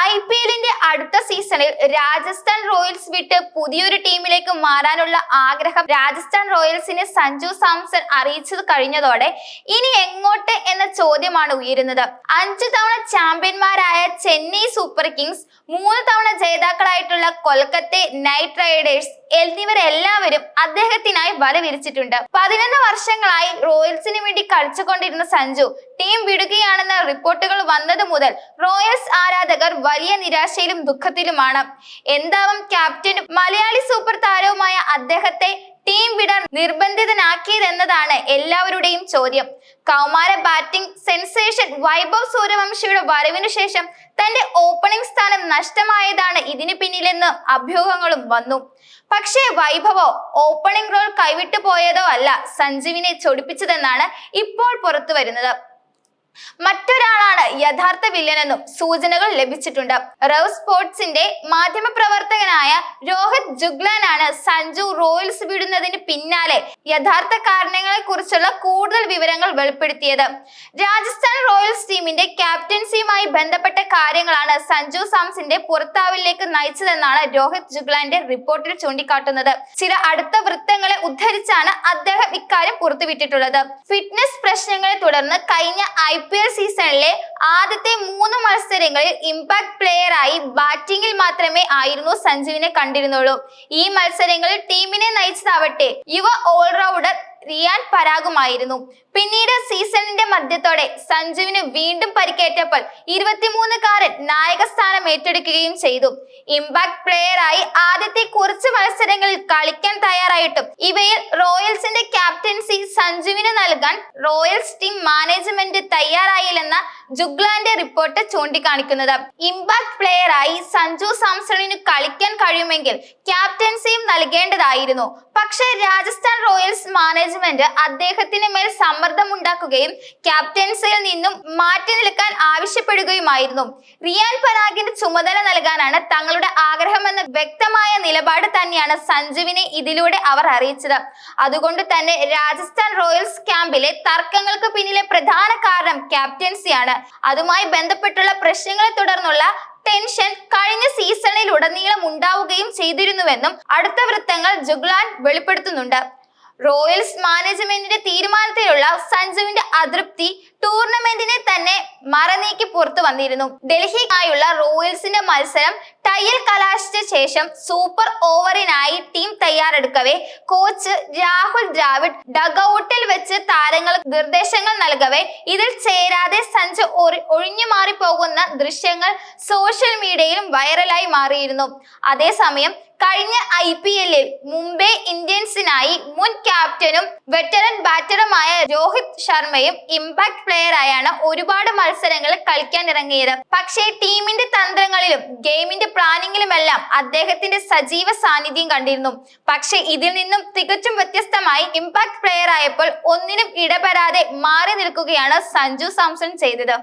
I P എല്ലിന്റെ അടുത്ത സീസണിൽ രാജസ്ഥാൻ റോയൽസ് വിട്ട് പുതിയൊരു ടീമിലേക്ക് മാറാനുള്ള ആഗ്രഹം രാജസ്ഥാൻ റോയൽസിന് സഞ്ജു സാംസൺ അറിയിച്ചത് കഴിഞ്ഞതോടെ ഇനി എങ്ങോട്ട് എന്ന ചോദ്യമാണ് ഉയരുന്നത്. അഞ്ചു തവണ ചാമ്പ്യന്മാരായ ചെന്നൈ സൂപ്പർ കിങ്സ് മൂന്ന് തവണ ജേതാക്കളായിട്ടുള്ള കൊൽക്കത്തെ നൈറ്റ് റൈഡേഴ്സ് എന്നിവരെല്ലാവരും അദ്ദേഹത്തിനായി വല വിരിച്ചിട്ടുണ്ട്. പതിനൊന്ന് വർഷങ്ങളായി റോയൽസിന് വേണ്ടി കളിച്ചുകൊണ്ടിരുന്ന സഞ്ജു ടീം വിടുകയാണെന്ന റിപ്പോർട്ടുകൾ വന്നത് മുതൽ റോയൽസ് ആരാധകർ വലിയ നിരാശയിലും ദുഃഖത്തിലുമാണ്. എന്താവും ക്യാപ്റ്റനും മലയാളി സൂപ്പർ താരവുമായ അദ്ദേഹത്തെ ടീം വിടാൻ നിർബന്ധിതനാക്കിയതെന്നതാണ് എല്ലാവരുടെയും ചോദ്യം. കൗമാര ബാറ്റിംഗ് സെൻസേഷൻ വൈഭവ് സൂര്യവംശിയുടെ വരവിനു ശേഷം തന്റെ ഓപ്പണിംഗ് സ്ഥാനം നഷ്ടമായതാണ് ഇതിന് പിന്നിലെന്ന് അഭ്യൂഹങ്ങളും വന്നു. പക്ഷേ വൈഭവോ ഓപ്പണിംഗ് റോൾ കൈവിട്ടു പോയതോ അല്ല സഞ്ജുവിനെ ചൊടിപ്പിച്ചതെന്നാണ് ഇപ്പോൾ പുറത്തു വരുന്നത് മറ്റൊരാളാണ് യഥാർത്ഥ വില്ലനെന്നും സൂചനകൾ ലഭിച്ചിട്ടുണ്ട്. റവ് സ്പോർട്സിന്റെ മാധ്യമപ്രവർത്തകനായ രോഹിത് ജുഗ്ലാനാണ് സഞ്ജു റോയൽസ് വിടുന്നതിന് പിന്നാലെ യഥാർത്ഥ കാരണങ്ങളെ കുറിച്ചുള്ള കൂടുതൽ വിവരങ്ങൾ വെളിപ്പെടുത്തിയത്. രാജസ്ഥാൻ റോയൽസ് ടീമിന്റെ ക്യാപ്റ്റൻസിയുമായി ബന്ധപ്പെട്ട കാര്യങ്ങളാണ് സഞ്ജു സാംസിന്റെ പുറത്താവിലേക്ക് നയിച്ചതെന്നാണ് രോഹിത് ജുഗ്ലാന്റെ റിപ്പോർട്ടിൽ ചൂണ്ടിക്കാട്ടുന്നത്. ചില അടുത്ത വൃത്തങ്ങളെ ഉദ്ധരിച്ചാണ് അദ്ദേഹം ഇക്കാര്യം പുറത്തുവിട്ടിട്ടുള്ളത്. ഫിറ്റ്നസ് പ്രശ്നങ്ങളെ തുടർന്ന് കഴിഞ്ഞ ഐ പി എൽ സീസണിലെ ആദ്യത്തെ മൂന്ന് മത്സരങ്ങളിൽ ഇമ്പാക്ട് പ്ലെയറായി ബാറ്റിംഗിൽ മാത്രമേ ആയിരുന്നു സഞ്ജുവിനെ കണ്ടിരുന്നുള്ളൂ. ഈ മത്സരങ്ങളിൽ ടീമിനെ നയിച്ചതാവട്ടെ യുവ ഓൾറൗണ്ടർ റിയാൻ പരാഗുമായിരുന്നു. പിന്നീട് സീസണിന്റെ മധ്യത്തോടെ സഞ്ജുവിന് വീണ്ടും പരിക്കേറ്റപ്പോൾ ഇരുപത്തിമൂന്നുകാരൻ നായകസ്ഥാനം ഏറ്റെടുക്കുകയും ചെയ്തു. ഇമ്പാക്ട് പ്ലെയറായി ആദ്യത്തെ കുറച്ച് മത്സരങ്ങളിൽ കളിക്കാൻ തയ്യാറായിട്ടും ഇവയിൽ റോയൽസിന്റെ ക്യാപ്റ്റൻസി സഞ്ജുവിന് നൽകാൻ റോയൽസ് ടീം മാനേജ്മെന്റ് തയ്യാറായില്ലെന്ന ജുഗ്ലാന്റെ റിപ്പോർട്ട് ചൂണ്ടിക്കാണിക്കുന്നത്. ഇമ്പാക്ട് പ്ലെയറായി സഞ്ജു സാംസണിന് കളിക്കാൻ കഴിയുമെങ്കിൽ ക്യാപ്റ്റൻസിയും നൽകേണ്ടതായിരുന്നു. പക്ഷേ രാജസ്ഥാൻ റോയൽസ് മാനേജ്മെന്റ് അദ്ദേഹത്തിന് മേൽ സമ്മർദ്ദം ഉണ്ടാക്കുകയും ക്യാപ്റ്റൻസിയിൽ നിന്നും മാറ്റി നിൽക്കാൻ ആവശ്യപ്പെടുകയുമായിരുന്നു. റിയാൻ പരാഗിന്റെ ചുമതല നൽകാനാണ് തങ്ങളുടെ ആഗ്രഹമെന്ന വ്യക്തമായ നിലപാട് തന്നെയാണ് സഞ്ജുവിനെ ഇതിലൂടെ അവർ അറിയിച്ചത്. അതുകൊണ്ട് തന്നെ രാജസ്ഥാൻ റോയൽസ് ക്യാമ്പിലെ തർക്കങ്ങൾക്ക് പിന്നിലെ പ്രധാന കാരണം ക്യാപ്റ്റൻസിയാണ്. അതുമായി ബന്ധപ്പെട്ടുള്ള പ്രശ്നങ്ങളെ തുടർന്നുള്ള ടെൻഷൻ കഴിഞ്ഞ സീസണിൽ ഉടനീളം ഉണ്ടാവുകയും ചെയ്തിരുന്നുവെന്നും അടുത്ത വൃത്തങ്ങൾ ജുഗ്ലാൻ വെളിപ്പെടുത്തുന്നുണ്ട്. റോയൽസ് മാനേജ്മെന്റിന്റെ തീരുമാനത്തിലുള്ള സഞ്ജുവിന്റെ അതൃപ്തി ടൂർണമെന്റിനെ തന്നെ മറനീക്കി പുറത്തു വന്നിരുന്നു. ഡൽഹിക്കായുള്ള റോയൽസിന്റെ മത്സരം ടൈൽ കലാശിച്ച ശേഷം സൂപ്പർ ഓവറിനായി ടീം തയ്യാറെടുക്കവേ. കോച്ച് രാഹുൽ ദ്രാവിഡ് ഡഗൌട്ടിൽ വെച്ച് താരങ്ങൾ നിർദ്ദേശങ്ങൾ നൽകവേ. ഇതിൽ ചേരാതെ സഞ്ജു ഒഴി- ഒഴിഞ്ഞു മാറി പോകുന്ന ദൃശ്യങ്ങൾ സോഷ്യൽ മീഡിയയിലും വൈറലായി മാറിയിരുന്നു. അതേസമയം കഴിഞ്ഞ ഐ പി എല്ലിൽ മുംബൈ ഇന്ത്യൻസിനായി മുൻ ക്യാപ്റ്റനും വെറ്ററൻ ബാറ്ററുമായ രോഹിത് ശർമ്മയും ഇമ്പാക്ട് പ്ലെയർ ആയാണ് ഒരുപാട് മത്സരങ്ങൾ കളിക്കാൻ ഇറങ്ങിയത്. പക്ഷേ ടീമിന്റെ തന്ത്രങ്ങളിലും ഗെയിമിന്റെ പ്ലാനിങ്ങിലുമെല്ലാം അദ്ദേഹത്തിന്റെ സജീവ സാന്നിധ്യം കണ്ടിരുന്നു. പക്ഷേ ഇതിൽ നിന്നും തികച്ചും വ്യത്യസ്തമായി ഇമ്പാക്ട് പ്ലെയർ ആയപ്പോൾ ഒന്നിനും ഇടപെടാതെ മാറി നിൽക്കുകയാണ് സഞ്ജു സാംസൺ ചെയ്തത്.